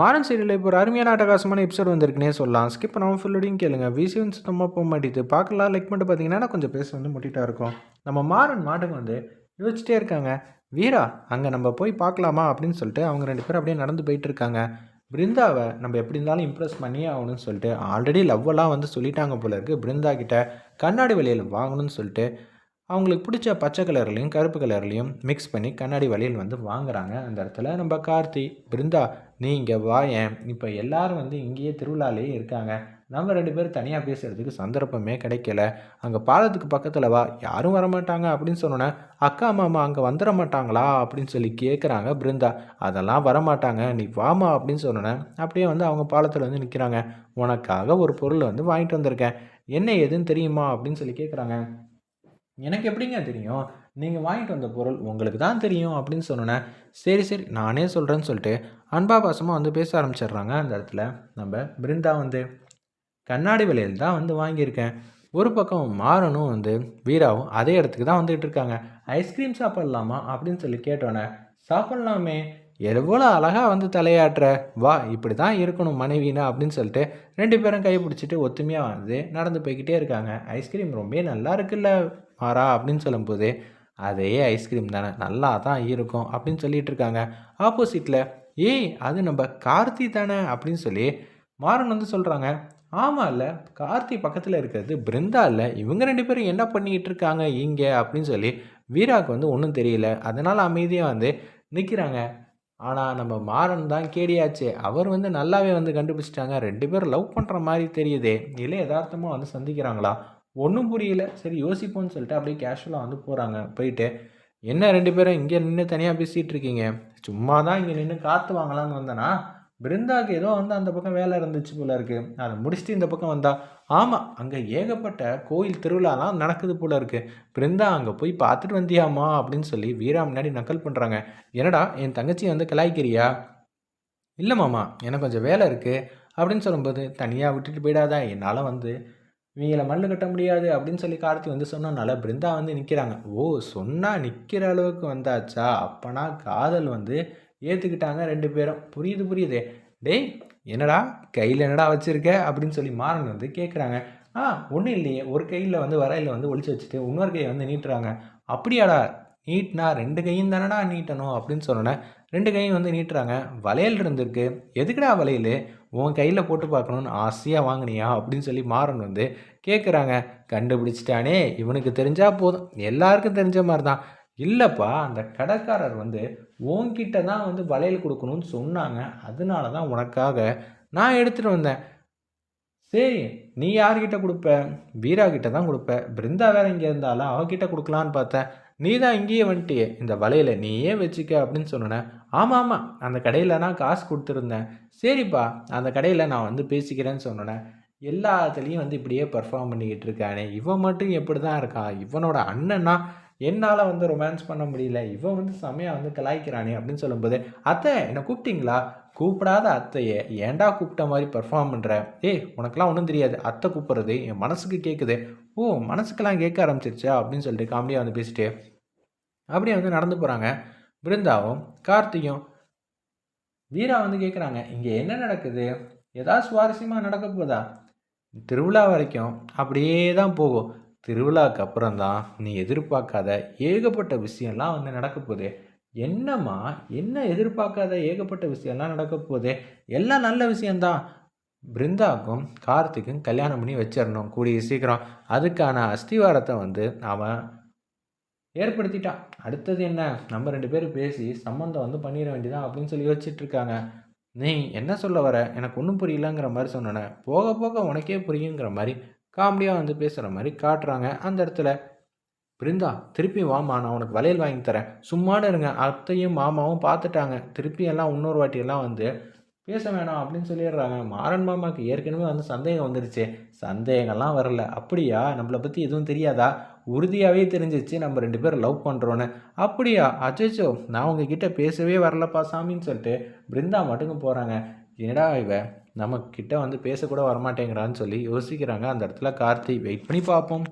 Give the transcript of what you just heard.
மாறன் சீரியலில் இப்போ ஒரு அருமையான அட்டகாசமான எபிசோட் வந்திருக்குனே சொல்லலாம். ஸ்கிப் பண்ணாமல் ஃபுல்லோடையும் கேளுங்க. விசி வந்து சுத்தமாக போக மாட்டேது பார்க்கலாம் லைக் பண்ணிட்டு பார்த்தீங்கன்னா கொஞ்சம் பேச வந்து முட்டிட்டா இருக்கும். நம்ம மாறன் மாட்டுக்கு வந்து யோசிச்சிட்டே இருக்காங்க. வீரா அங்கே நம்ம போய் பார்க்கலாமா அப்படின்னு சொல்லிட்டு அவங்க ரெண்டு பேரும் அப்படியே நடந்து போயிட்டு இருக்காங்க. பிருந்தாவை நம்ம எப்படி இருந்தாலும் இம்ப்ரெஸ் பண்ணியே ஆகணும்னு சொல்லிட்டு ஆல்ரெடி லவ்வெல்லாம் வந்து சொல்லிட்டாங்க போல இருக்குது பிருந்தா கிட்ட கண்ணாடி வழியில் வாங்கணும்னு சொல்லிட்டு அவங்களுக்கு பிடிச்ச பச்சை கலர்லேயும் கருப்பு கலர்லேயும் மிக்ஸ் பண்ணி கண்ணாடி வளையல் வந்து வாங்குறாங்க அந்த இடத்துல. நம்ம கார்த்தி பிருந்தா நீ இங்கே வாயேன் இப்போ எல்லாரும் வந்து இங்கேயே திருவிழாலேயே இருக்காங்க. நம்ம ரெண்டு பேரும் தனியாக பேசுகிறதுக்கு சந்தர்ப்பமே கிடைக்கல. அங்கே பாலத்துக்கு பக்கத்தில் வா யாரும் வரமாட்டாங்க அப்படின்னு சொன்னோன்னே அக்கா மாமா அங்கே வந்துட மாட்டாங்களா? அப்படின்னு சொல்லி கேட்குறாங்க பிருந்தா. அதெல்லாம் வரமாட்டாங்க நீ வாமா அப்படின்னு சொன்னோன்னே அப்படியே வந்து அவங்க பாலத்தில் வந்து நிற்கிறாங்க உனக்காக ஒரு பொருள் வந்து வாங்கிட்டு வந்திருக்கேன். என்ன எதுன்னு தெரியுமா? அப்படின்னு சொல்லி கேட்குறாங்க எனக்கு எப்படிங்க தெரியும்? நீங்கள் வாங்கிட்டு வந்த பொருள் உங்களுக்கு தான் தெரியும் அப்படின்னு சொன்னோன்னே சரி சரி நானே சொல்கிறேன்னு சொல்லிட்டு அன்பா பாசமாக வந்து பேச ஆரம்பிச்சிடுறாங்க அந்த இடத்துல. நம்ம பிருந்தா வந்து கண்ணாடி விலையில் தான் வந்து வாங்கியிருக்கேன். ஒரு பக்கம் மாறனும் வந்து வீராவும் அதே இடத்துக்கு தான் வந்துகிட்டு இருக்காங்க. ஐஸ்கிரீம் சாப்பிட்லாமா? அப்படின்னு சொல்லி கேட்டோன்னே சாப்பிட்லாமே. எவ்வளோ அழகாக வந்து தலையாட்டுற? வா இப்படி தான் இருக்கணும் மனைவினா அப்படின்னு சொல்லிட்டு ரெண்டு பேரும் கை பிடிச்சிட்டு ஒத்துமையாக வந்து நடந்து போய்கிட்டே இருக்காங்க. ஐஸ்கிரீம் ரொம்ப நல்லா இருக்குல்ல. மாறா அப்படின்னு சொல்லும்போது அதே ஐஸ்கிரீம் தானே நல்லா தான் இருக்கும் அப்படின்னு சொல்லிட்டு இருக்காங்க. ஆப்போசிட்டில் ஏய் அது நம்ம கார்த்தி தானே அப்படின்னு சொல்லி மாறன் வந்து சொல்கிறாங்க ஆமாம் இல்லை கார்த்தி பக்கத்தில் இருக்கிறது பிருந்தா இல்லை இவங்க ரெண்டு பேரும் என்ன பண்ணிக்கிட்டு இருக்காங்க இங்கே அப்படின்னு சொல்லி வீராவுக்கு வந்து ஒன்றும் தெரியல. அதனால் அமைதியாக வந்து நிற்கிறாங்க ஆனால் நம்ம மாறன் தான் கேடியாச்சு. அவர் வந்து நல்லாவே வந்து கண்டுபிடிச்சிட்டாங்க. ரெண்டு பேரும் லவ் பண்ணுற மாதிரி தெரியுதே. இல்லை யதார்த்தமாக வந்து சந்திக்கிறாங்களா? ஒன்றும் புரியல. சரி யோசிப்போம்னு சொல்லிட்டு அப்படியே கேஷுவலாக வந்து போகிறாங்க போயிட்டு என்ன ரெண்டு பேரும் இங்கே நின்று தனியாக பேசிகிட்டு இருக்கீங்க? சும்மா தான் இங்கே நின்று காற்று வாங்கலாம்னு வந்தேன்னா பிருந்தாவுக்கு ஏதோ வந்து அந்த பக்கம் வேலை இருந்துச்சு போல இருக்குது அதை முடிச்சுட்டு இந்த பக்கம் வந்தா. ஆமாம் அங்கே ஏகப்பட்ட கோயில் திருவிழாலாம் நடக்குது போல இருக்குது பிருந்தா அங்கே போய் பார்த்துட்டு வந்தியாமா அப்படின்னு சொல்லி வீரா முன்னாடி நக்கல் பண்ணுறாங்க என்னடா என் தங்கச்சி வந்து கலாய்க்கிறியா? இல்லை மாமா எனக்கு கொஞ்சம் வேலை இருக்குது அப்படின்னு சொல்லும்போது தனியாக விட்டுட்டு போயிடாதா என்னால் வந்து இவங்களை மல்லு கட்ட முடியாது அப்படின்னு சொல்லி கார்த்தி வந்து சொன்னனால பிருந்தா வந்து நிற்கிறாங்க ஓ சொன்னால் நிற்கிற அளவுக்கு வந்தாச்சா? அப்போனா காதல் வந்து ஏற்றுக்கிட்டாங்க ரெண்டு பேரும். புரியுது புரியுதே. டேய் என்னடா கையில் என்னடா வச்சுருக்க? அப்படின்னு சொல்லி மாறன் வந்து கேட்குறாங்க ஆ ஒன்றும் இல்லையே. ஒரு கையில் வந்து வரையில் வந்து ஒழிச்சு வச்சுட்டு இன்னொரு கையை வந்து நீட்டுறாங்க. அப்படியாடா நீட்னா ரெண்டு கையும் தானடா நீட்டணும் அப்படின்னு சொன்னோன்னே ரெண்டு கையும் வந்து நீட்டுறாங்க. வளையல் இருந்திருக்கு. எதுக்குடா வளையல்? உன் கையில் போட்டு பார்க்கணுன்னு ஆசையாக வாங்கினியா? அப்படின்னு சொல்லி மாறன் வந்து கேட்குறாங்க கண்டுபிடிச்சிட்டானே. இவனுக்கு தெரிஞ்சால் போதும். எல்லாருக்கும் தெரிஞ்ச மாதிரி தான் இல்லைப்பா அந்த கடைக்காரர் வந்து உன்கிட்ட தான் வந்து வளையல் கொடுக்கணும்னு சொன்னாங்க. அதனால தான் உனக்காக நான் எடுத்துகிட்டு வந்தேன். சரி நீ யார்கிட்ட கொடுப்ப? வீரா கிட்ட தான் கொடுப்ப. பிருந்தா வேற இங்கே இருந்தாலும் அவகிட்ட கொடுக்கலான்னு பார்த்தேன். நீ தான் இங்கேயே வந்துட்டியே. இந்த வலையில் நீயே வச்சுக்க அப்படின்னு சொன்னேன் ஆமாம் ஆமாம் அந்த கடையில் நான் காசு கொடுத்துருந்தேன். சரிப்பா அந்த கடையில் நான் வந்து பேசிக்கிறேன்னு சொன்னேன் எல்லாத்துலேயும் வந்து இப்படியே பர்ஃபார்ம் பண்ணிக்கிட்டு இருக்கானே. இவன் மட்டும் எப்படி தான் இருக்கா? இவனோட அண்ணன்னா என்னால் வந்து ரொமான்ஸ் பண்ண முடியல. இவன் வந்து செமையாக வந்து கலாய்க்கிறானே அப்படின்னு சொல்லும்போது அத்தை என்னை கூப்பிட்டீங்களா? கூப்பிடாத அத்தையை ஏன்டா கூப்பிட்ட மாதிரி பர்ஃபார்ம் பண்ணுற ஏய் உனக்கெல்லாம் ஒன்றும் தெரியாது. அத்தை கூப்பிட்றது என் மனசுக்கு கேட்குது ஓ மனசுக்கெல்லாம் கேட்க ஆரம்பிச்சிருச்சா? அப்படின்னு சொல்லிட்டு காமெடியாக வந்து பேசிட்டு அப்படியே வந்து நடந்து போகிறாங்க பிருந்தாவும் கார்த்தியும் வீரா வந்து கேட்குறாங்க இங்கே என்ன நடக்குது? ஏதாவது சுவாரஸ்யமாக நடக்க போதா? திருவிழா வரைக்கும் அப்படியே தான் போகும். திருவிழாவுக்கு அப்புறம் தான் நீ எதிர்பார்க்காத ஏகப்பட்ட விஷயம்லாம் வந்து நடக்க போகுது. என்னம்மா என்ன எதிர்பார்க்காத ஏகப்பட்ட விஷயம்லாம் நடக்க போகுது? எல்லாம் நல்ல விஷயந்தான் பிருந்தாவுக்கும் கார்த்திக்கும் கல்யாணம் பண்ணி வச்சிடணும் கூடிய சீக்கிரம். அதுக்கான அஸ்திவாரத்தை வந்து அவன் ஏற்படுத்திட்டான். அடுத்தது என்ன? நம்ம ரெண்டு பேரும் பேசி சம்மந்தம் வந்து பண்ணிட வேண்டியதான் அப்படின்னு சொல்லி யோசிச்சுட்டு இருக்காங்க. நீ என்ன சொல்ல வர? எனக்கு ஒன்றும் புரியலங்கிற மாதிரி சொன்னேன் போக போக உனக்கே புரியுங்கிற மாதிரி காமெடியாக வந்து பேசுகிற மாதிரி காட்டுறாங்க அந்த இடத்துல. பிருந்தா திருப்பி வாமா நான் உனக்கு வளையல் வாங்கி தரேன். சும்மானு இருங்க. அத்தையும் மாமாவும் பார்த்துட்டாங்க. திருப்பி எல்லாம் இன்னொரு வாட்டியெல்லாம் வந்து பேச வேணாம் அப்படின்னு சொல்லிடுறாங்க. மாறன் மாமாவுக்கு ஏற்கனவே வந்து சந்தேகம் வந்துடுச்சு சந்தேகம்லாம் வரல. அப்படியா? நம்மளை பற்றி எதுவும் தெரியாதா? உறுதியாகவே தெரிஞ்சிச்சு. நம்ம ரெண்டு பேரும் லவ் பண்ணுறோன்னு அப்படியா? அச்சோ நான் உங்ககிட்ட பேசவே வரலப்பா சாமின்னு சொல்லிட்டு பிருந்தா மட்டுங்க போகிறாங்க என்னடா இவ? நம்ம கிட்ட வந்து பேசக்கூட வரமாட்டேங்கிறான்னு சொல்லி யோசிக்கிறாங்க. அந்த இடத்துல கார்த்தி. வெயிட் பண்ணி பார்ப்போம்.